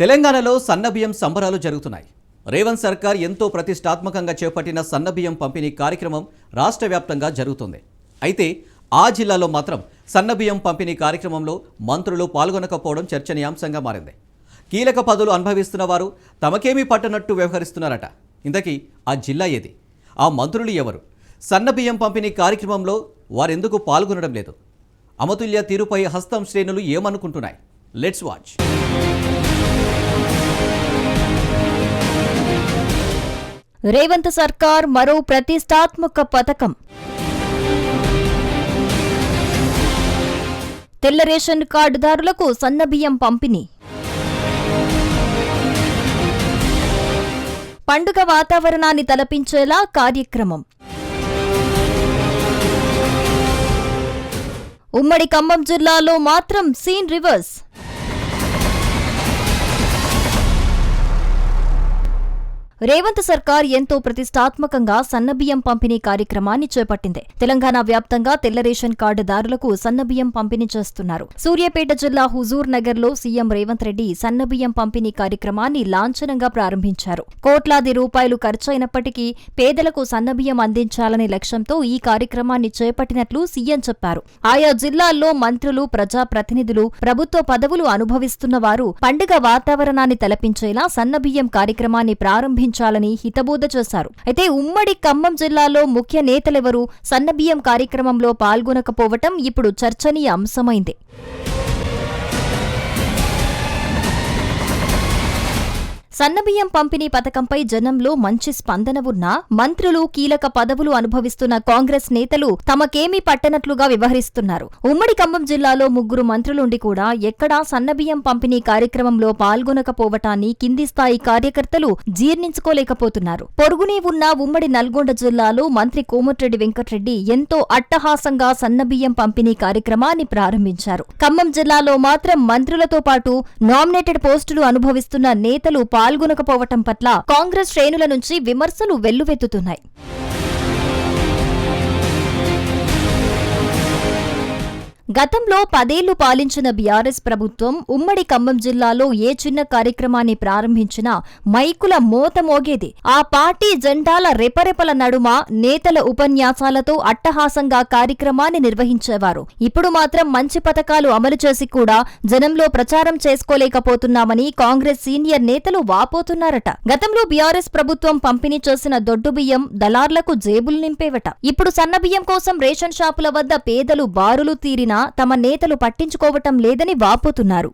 తెలంగాణలో సన్నబియ్యం సంబరాలు జరుగుతున్నాయి. రేవంత్ సర్కార్ ఎంతో ప్రతిష్టాత్మకంగా చేపట్టిన సన్నబియ్యం పంపిణీ కార్యక్రమం రాష్ట్ర వ్యాప్తంగా జరుగుతుంది. అయితే ఆ జిల్లాలో మాత్రం సన్నబియ్యం పంపిణీ కార్యక్రమంలో మంత్రులు పాల్గొనకపోవడం చర్చనీయాంశంగా మారింది. కీలక పదవులు అనుభవిస్తున్న వారు తమకేమీ పట్టనట్టు వ్యవహరిస్తున్నారట. ఇంతకీ ఆ జిల్లా ఏది? ఆ మంత్రులు ఎవరు? సన్నబియ్యం పంపిణీ కార్యక్రమంలో వారెందుకు పాల్గొనడం లేదు? అమతుల్య తీరుపై హస్తం శ్రేణులు ఏమనుకుంటున్నాయి? లెట్స్ వాచ్ రేవంత్ సర్కార్ మరో ప్రతిష్టాత్మక పథకం. తెల్ల రేషన్ కార్డుదారులకు సన్నబియ్యం పంపిణీ. పండుగ వాతావరణాన్ని తలపించేలా కార్యక్రమం. ఉమ్మడి ఖమ్మం జిల్లాలో మాత్రం సీన్ రివర్స్. రేవంత్ సర్కార్ ఎంతో ప్రతిష్టాత్మకంగా సన్నబియ్యం పంపిణీ కార్యక్రమాన్ని చేపట్టింది. తెలంగాణ వ్యాప్తంగా తెల్ల రేషన్ కార్డుదారులకు సన్నబియ్యం పంపిణీ చేస్తున్నారు. సూర్యాపేట జిల్లా హుజూర్ నగర్లో సీఎం రేవంత్ రెడ్డి సన్నబియ్యం పంపిణీ కార్యక్రమాన్ని లాంఛనంగా ప్రారంభించారు. కోట్లాది రూపాయలు ఖర్చయినప్పటికీ పేదలకు సన్నబియ్యం అందించాలనే లక్ష్యంతో ఈ కార్యక్రమాన్ని చేపట్టినట్లు సీఎం చెప్పారు. ఆయా జిల్లాల్లో మంత్రులు ప్రజాప్రతినిధులు ప్రభుత్వ పదవులు అనుభవిస్తున్న వారు పండుగ వాతావరణాన్ని తలపించేలా సన్నబియ్యం కార్యక్రమాన్ని ప్రారంభించారు. నిర్వహించాలని హితబోధ చేశారు. అయితే ఉమ్మడి ఖమ్మం జిల్లాలో ముఖ్య నేతలెవరూ? సన్నబియ్యం కార్యక్రమంలో పాల్గొనకపోవటం ఇప్పుడు చర్చనీయ అంశమైంది సన్నబియ్యం పంపిణీ పథకంపై జనంలో మంచి స్పందన ఉన్నా మంత్రులు కీలక పదవులు అనుభవిస్తున్న కాంగ్రెస్ నేతలు తమకేమీ పట్టనట్లుగా వ్యవహరిస్తున్నారు. ఉమ్మడి ఖమ్మం జిల్లాలో ముగ్గురు మంత్రులుండి కూడా ఎక్కడా సన్నబియ్యం పంపిణీ కార్యక్రమంలో పాల్గొనకపోవటాన్ని కింది స్థాయి కార్యకర్తలు జీర్ణించుకోలేకపోతున్నారు. పొరుగునే ఉన్న ఉమ్మడి నల్గొండ జిల్లాలో మంత్రి కోమటిరెడ్డి వెంకట్రెడ్డి ఎంతో అట్టహాసంగా సన్నబియ్యం పంపిణీ కార్యక్రమాన్ని ప్రారంభించారు. ఖమ్మం జిల్లాలో మాత్రం మంత్రులతో పాటు నామినేటెడ్ పోస్టులు అనుభవిస్తున్న నేతలు పాల్గొనకపోవటం పట్ల కాంగ్రెస్ శ్రేణుల నుంచి విమర్శలు వెల్లువెత్తుతున్నాయి. గతంలో పదేళ్ళు పాలించిన బీఆర్ఎస్ ప్రభుత్వం ఉమ్మడి ఖమ్మం జిల్లాలో ఏ చిన్న కార్యక్రమాన్ని ప్రారంభించినా మైకుల మోత మోగేది. ఆ పార్టీ జెండాల రెపరెపల నడుమ నేతల ఉపన్యాసాలతో అట్టహాసంగా కార్యక్రమాన్ని నిర్వహించేవారు. ఇప్పుడు మాత్రం మంచి పథకాలు అమలు చేసి కూడా జనంలో ప్రచారం చేసుకోలేకపోతున్నామని కాంగ్రెస్ సీనియర్ నేతలు వాపోతున్నారట. గతంలో బీఆర్ఎస్ ప్రభుత్వం పంపిణీ చేసిన దొడ్డు బియ్యం దళార్లకు జేబులు నింపేవట. ఇప్పుడు సన్నబియ్యం కోసం రేషన్ షాపుల వద్ద పేదలు బారులు తీరినా తమ నేతలు పట్టించుకోవటం లేదని వాపోతున్నారు.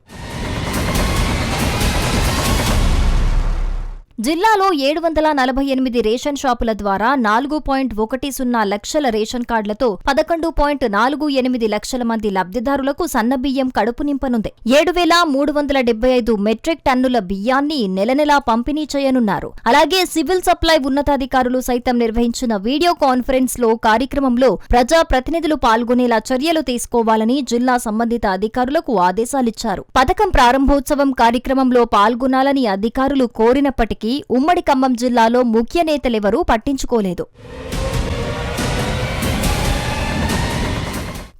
జిల్లాలో ఏడు వందల నలభై ఎనిమిది రేషన్ షాపుల ద్వారా నాలుగు పాయింట్ ఒకటి సున్నా లక్షల రేషన్ కార్డులతో పదకొండు పాయింట్ నాలుగు ఎనిమిది లక్షల మంది లబ్ధిదారులకు సన్నబియ్యం కడుపు నింపనుంది. ఏడు వేల మూడు వందల డెబ్బై ఐదు మెట్రిక్ టన్నుల బియ్యాన్ని నెల నెలా పంపిణీ చేయనున్నారు. అలాగే సివిల్ సప్లై ఉన్నతాధికారులు సైతం నిర్వహించిన వీడియో కాన్ఫరెన్స్లో కార్యక్రమంలో ప్రజా ప్రతినిధులు పాల్గొనేలా చర్యలు తీసుకోవాలని జిల్లా సంబంధిత అధికారులకు ఆదేశాలిచ్చారు. పథకం ప్రారంభోత్సవం కార్యక్రమంలో పాల్గొనాలని అధికారులు కోరినప్పటికీ ఉమ్మడి ఖమ్మం జిల్లాలో ముఖ్య నేతలెవరూ పట్టించుకోలేదు.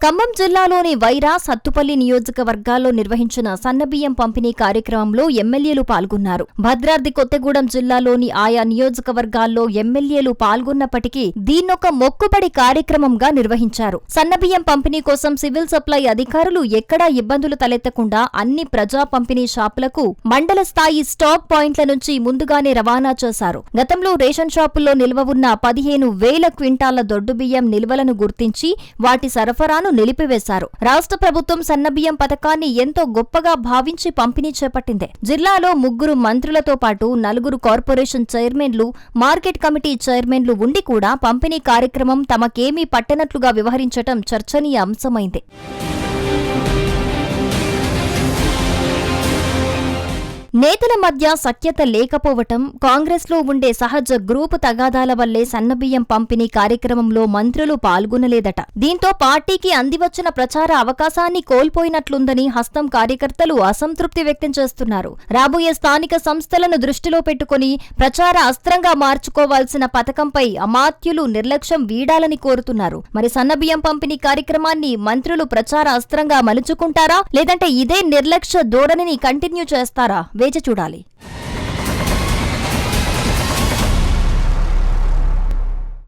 ఖమ్మం జిల్లాలోని వైరా సత్తుపల్లి నియోజకవర్గాల్లో నిర్వహించిన సన్నబియ్యం పంపిణీ కార్యక్రమంలో ఎమ్మెల్యేలు పాల్గొన్నారు. భద్రాద్రి కొత్తగూడెం జిల్లాలోని ఆయా నియోజకవర్గాల్లో ఎమ్మెల్యేలు పాల్గొన్నప్పటికీ దీన్నొక మొక్కుబడి కార్యక్రమంగా నిర్వహించారు. సన్నబియ్యం పంపిణీ కోసం సివిల్ సప్లై అధికారులు ఎక్కడా ఇబ్బందులు తలెత్తకుండా అన్ని ప్రజా పంపిణీ షాపులకు మండల స్థాయి స్టాక్ పాయింట్ల నుంచి ముందుగానే రవాణా చేశారు. గతంలో రేషన్ షాపుల్లో నిల్వ ఉన్న పదిహేను వేల క్వింటాల దొడ్డు బియ్యం నిల్వలను గుర్తించి వాటి సరఫరాను నిలిపివేశారు. రాష్ట్ర ప్రభుత్వం సన్నబియ్యం పథకాన్ని ఎంతో గొప్పగా భావించి పంపిణీ చేపట్టింది. జిల్లాలో ముగ్గురు మంత్రులతో పాటు నలుగురు కార్పొరేషన్ చైర్మన్లు మార్కెట్ కమిటీ చైర్మన్లు ఉండి కూడా పంపిణీ కార్యక్రమం తమకేమీ పట్టనట్లుగా వ్యవహరించటం చర్చనీయ అంశమైంది నేతల మధ్య సఖ్యత లేకపోవటం కాంగ్రెస్లో ఉండే సహజ గ్రూపు తగాదాల వల్లే సన్నబియ్యం పంపిణీ కార్యక్రమంలో మంత్రులు పాల్గొనలేదట. దీంతో పార్టీకి అందివచ్చిన ప్రచార అవకాశాన్ని కోల్పోయినట్లుందని హస్తం కార్యకర్తలు అసంతృప్తి వ్యక్తం చేస్తున్నారు. రాబోయే స్థానిక సంస్థలను దృష్టిలో పెట్టుకుని ప్రచార అస్త్రంగా మార్చుకోవాల్సిన పథకంపై అమాత్యులు నిర్లక్ష్యం వీడాలని కోరుతున్నారు. మరి సన్నబియ్యం పంపిణీ కార్యక్రమాన్ని మంత్రులు ప్రచార అస్త్రంగా మలుచుకుంటారా? లేదంటే ఇదే నిర్లక్ష్య ధోరణిని కంటిన్యూ చేస్తారా? వేచి చూడాలి.